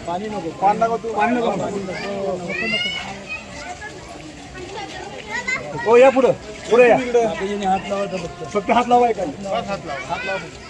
पाणी नको पाणी नको तू पाणी नको हो या पुढं पुढे या हात लावायचा फक्त हात लावाय का हात लावा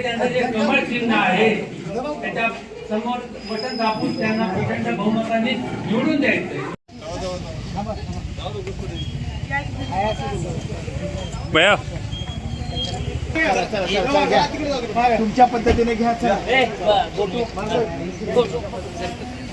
ते त्यांचं जे कमळ चिन्ह आहे त्याच्यासमोर बटन दाबून त्यांना प्रचंड बहुमताने निवडून द्यायचं तुमच्या पद्धतीने घ्या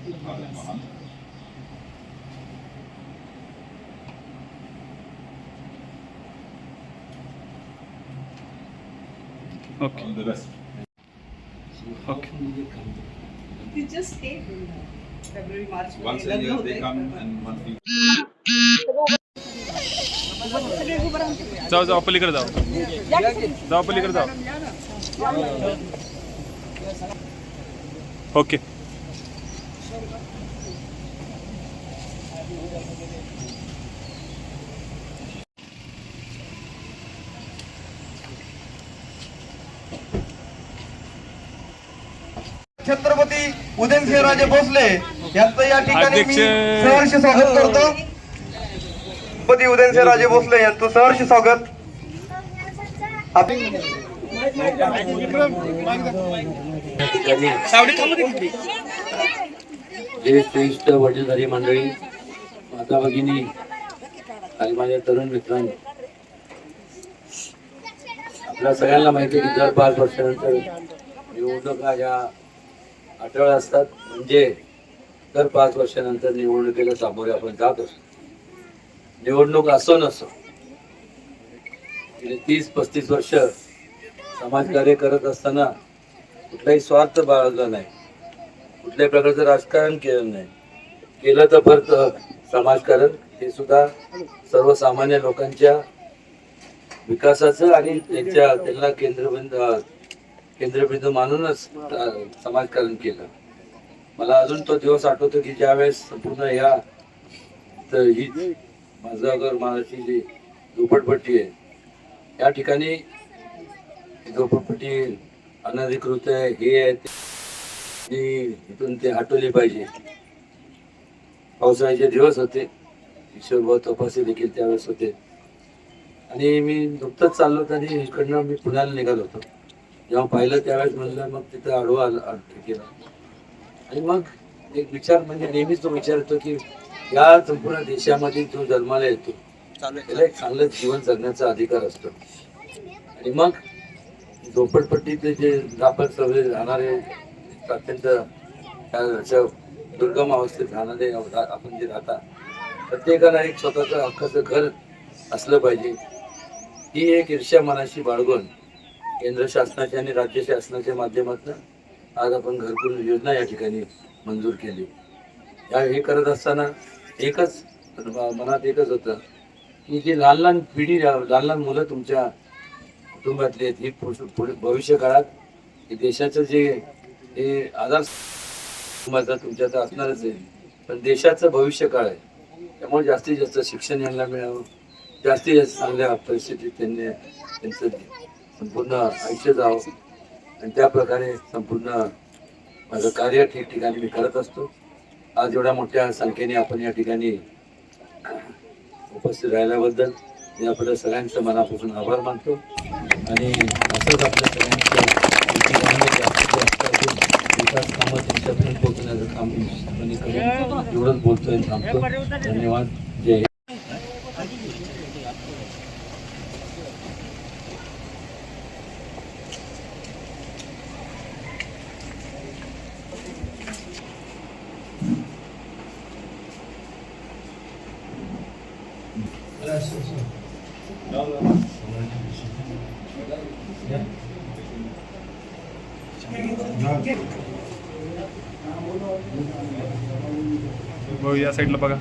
चला हात नको ना okay okay They just stayed in February, March. Once a year they come and monthly. जाऊ जाऊ पलीकडे जाऊ जाऊ पलीकडे जाऊ ओके छत्रपती उदयनसिंहराजे भोसले यांचं या ठिकाणी मी. सहर्ष स्वागत करतो छत्रपती उदयनसिंहराजे भोसले यांचं सहर्ष स्वागत आप- जे श्रेष्ठ वडीलधारी मंडळी माता भगिनी आणि माझ्या तरुण मित्रांनी. आपल्या सगळ्यांना माहिती आहे की दर पाच वर्षानंतर निवडणुका ह्या आठवड्या असतात. म्हणजे दर पाच वर्षानंतर निवडणुकीला सामोरे आपण जात असतो. निवडणूक असो नसो गेले तीस पस्तीस वर्ष समाजकार्य करत असताना कुठलाही स्वार्थ बाळगला नाही. कुठल्याही प्रकारचं राजकारण केलं नाही. केलं तर फक्त समाजकारण हे सुद्धा सर्वसामान्य लोकांच्या विकासाचं आणि त्यांच्या त्यांना केंद्रबिंदू केंद्रबिंदू मानूनच समाजकारण केलं. मला अजून तो दिवस आठवतो की ज्यावेळेस संपूर्ण या तर ही माझगावकर महाराष्ट्री जी झोपडपट्टी आहे या ठिकाणी झोपडपट्टी अनधिकृत आहे हे आहे ते ती इथून ते हटवली पाहिजे. पावसाळ्याचे दिवस होते. ईश्वरभाऊ तपासे देखील त्यावेळेस होते. आणि मी नुकतंच चाललो होतो आणि इकडनं मी पुण्याला निघालो होतो. जेव्हा पाहिलं त्यावेळेस म्हणलं मग तिथं आडवा आला केला आणि मग एक विचार म्हणजे नेहमीच तो विचार येतो की या संपूर्ण देशामध्ये जो जन्माला येतो त्याला एक चांगलं जीवन जगण्याचा अधिकार असतो. आणि मग झोपडपट्टीतले जे दापल सगळे राहणारे अत्यंत त्या दुर्गम अवस्थेत राहणारे आपण जे राहता प्रत्येकाला एक स्वतःचं हक्काचं घर असलं पाहिजे. ही एक ईर्ष्या मनाशी बाळगून केंद्र शासनाच्या आणि राज्य शासनाच्या माध्यमातून आज आपण घरकुल योजना या ठिकाणी मंजूर केली. या हे करत असताना एकच मनात एकच होतं की जी लहान लहान पिढी लहान लहान मुलं तुमच्या कुटुंबातली आहेत ही पुढ- पुढे भविष्य काळात देशाचं जे हे आधार माझा तुमच्या तर असणारच आहे. पण देशाचं भविष्य काळ आहे? त्यामुळे जास्तीत जास्त शिक्षण यांना मिळावं. जास्तीत जास्त चांगल्या परिस्थितीत त्यांनी त्यांचं संपूर्ण आयुष्य जावं. आणि त्या प्रकारे संपूर्ण माझं कार्य ठिकठिकाणी मी करत असतो. आज एवढ्या मोठ्या संख्येने आपण या ठिकाणी उपस्थित राहिल्याबद्दल मी आपल्या सगळ्यांचं मनापासून आभार मानतो. आणि असंच आपल्या सगळ्यांचं एकीकरण जास्तीत जास्त अजून विकास पोहोचण्याचं काम निश्चितपणे एवढंच बोलतोय थांबतो धन्यवाद. जय भाऊ या साईडला बघा.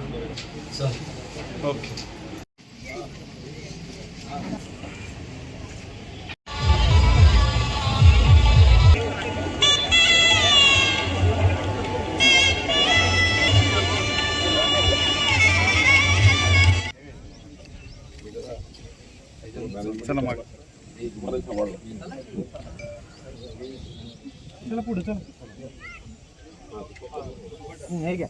ओके. चला मग. चला पुढे चला. है क्या?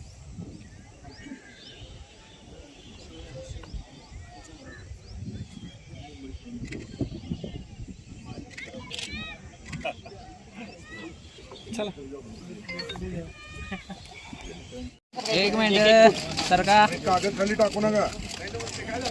एक मिनट सर का। कागज़ खाली टाकू ना कागद